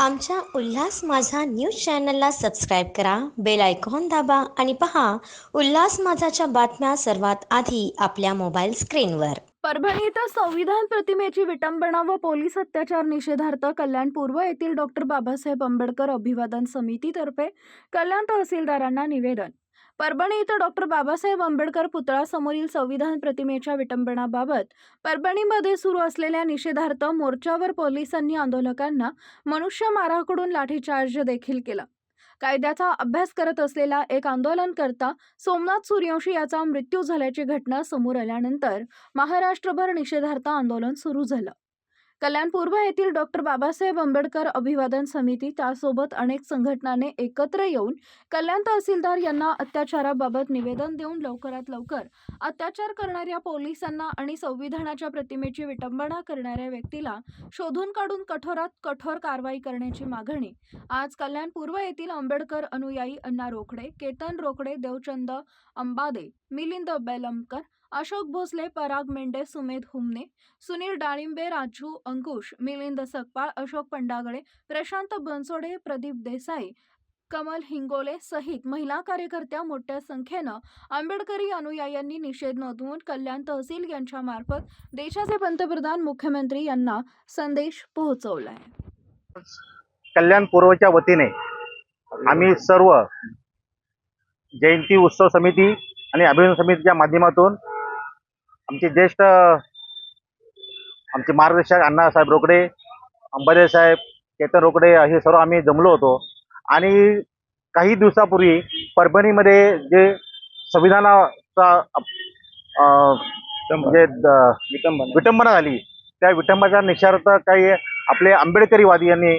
आमच्या उल्हास माझा न्यूज चॅनलला सबस्क्राईब करा बेल आयकॉन दाबा आणि पहा उल्हास माझाच्या बातम्या सर्वात आधी आपल्या मोबाईल स्क्रीनवर. परभणी इथं संविधान प्रतिमेची विटंबना व पोलीस अत्याचार निषेधार्थ कल्याण पूर्व येथील डॉक्टर बाबासाहेब आंबेडकर अभिवादन समितीतर्फे कल्याण तहसीलदारांना निवेदन. परभणी इथं डॉक्टर बाबासाहेब आंबेडकर पुतळासमोरील संविधान प्रतिमेच्या विटंबनाबाबत परभणीमध्ये सुरू असलेल्या निषेधार्थ मोर्चावर पोलिसांनी आंदोलकांना मनुष्य माराकडून लाठीचार्ज देखील केला. कायद्याचा अभ्यास करत असलेला एक आंदोलनकर्ता सोमनाथ सूर्यवंशी याचा मृत्यू झाल्याची घटना समोर आल्यानंतर महाराष्ट्रभर निषेधार्थ आंदोलन सुरू झालं. कल्याण पूर्व येथील डॉक्टर बाबासाहेब आंबेडकर अभिवादन समिती त्यासोबत अनेक संघटनाने एकत्र येऊन कल्याण तहसीलदार यांना अत्याचाराबाबत निवेदन देऊन लवकरात लवकर अत्याचार करणाऱ्या पोलिसांना आणि संविधानाच्या प्रतिमेची विटंबना करणाऱ्या व्यक्तीला शोधून काढून कठोरात कठोर कारवाई करण्याची मागणी. आज कल्याण पूर्व येथील आंबेडकर अनुयायी अण्णा रोकडे केतन रोकडे देवचंद अंबादे मिलिंद बेलमकर अशोक भोसले पराग मेंढे सुमेध हुमने सुनील डाळिंबे राजू अंकुश मिलिंद सकपाळ अशोक पंडागळे प्रशांत बनसोडे प्रदीप देसाई कमल हिंगोले सहित महिला कार्यकर्त्या मोठ्या संख्येनं आंबेडकरी अनुयायांनी निषेध नोंदवून कल्याण तहसील यांच्या मार्फत देशाचे पंतप्रधान मुख्यमंत्री यांना संदेश पोहोचवलाय. कल्याण पूर्वच्या वतीने आम्ही सर्व जयंती उत्सव समिती आणि अभिनंदन समितीच्या माध्यमातून आमचे ज्येष्ठ आमचे मार्गदर्शक अण्णासाहेब रोकडे अंबादे साहेब केतन रोकडे हे सर्व आम्ही जमलो होतो. आणि काही दिवसापूर्वी परभणीमध्ये जे संविधानाचा अं, म्हणजे विटंबना. झाली त्या विटंबनाच्या निषेधार्थ काही आपले आंबेडकरीवादी यांनी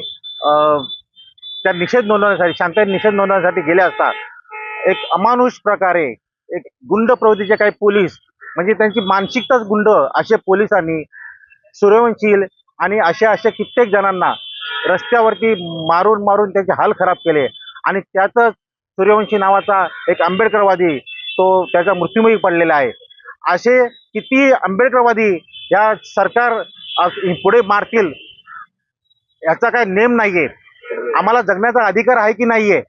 त्या निषेध नोंदवण्यासाठी शांततेत निषेध नोंदवण्यासाठी गेले असता एक अमानुष प्रकारे एक गुंड प्रवृत्तीचे काही पोलीस म्हणजे त्यांची मानसिकताच गुंड असे पोलिसांनी सूर्यवंशील आणि अशा अशा कित्येक जणांना रस्त्यावरती मारून मारून त्यांचे हाल खराब केले. आणि त्यातच सूर्यवंशी नावाचा एक आंबेडकरवादी तो त्याचा मृत्युमुखी पडलेला आहे. असे किती आंबेडकरवादी या सरकार पुढे मारतील याचा काय नेम नाहीये. आम्हाला जगण्याचा अधिकार आहे की नाहीये?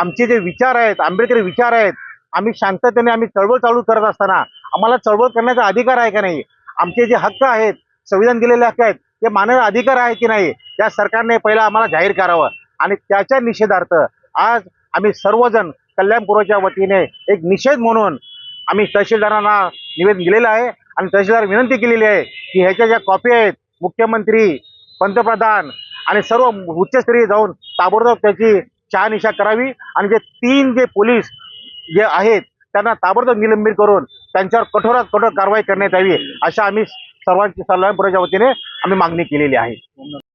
आमचे जे विचार आहेत आंबेडकरी विचार आहेत आम्ही शांततेने आम्ही चळवळ चालू करत असताना आम्हाला चळवळ करण्याचा अधिकार आहे का नाही? आमचे जे हक्क आहेत संविधान दिलेले हक्क आहेत ते मानव अधिकार आहे की नाही? या सरकारने पहिला आम्हाला जाहीर करावं. आणि त्याच्या निषेधार्थ आज आम्ही सर्वजण कल्याणपूर्वच्या वतीने एक निषेध म्हणून आम्ही तहसीलदारांना निवेदन दिलेलं आहे. आणि तहसीलदार विनंती केलेली आहे की ह्याच्या ज्या कॉपी आहेत मुख्यमंत्री पंतप्रधान आणि सर्व उच्चस्तरीय जाऊन ताबडतोब त्याची शहानिशा करावी. आणि जे तीन जे पोलीस जे आहेत त्यांना ताबडतोब निलंबित करून त्यांच्यावर कठोरात कठोर कारवाई करण्यात यावी अशा आम्ही सर्वांची सल्लापुराच्या वतीने आम्ही मागणी केलेली आहे.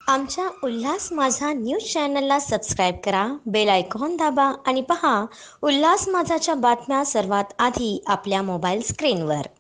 आमच्या उल्हास माझा न्यूज चॅनलला सबस्क्राईब करा बेल आयकॉन दाबा आणि पहा उल्हास माझाच्या बातम्या सर्वात आधी आपल्या मोबाईल स्क्रीनवर.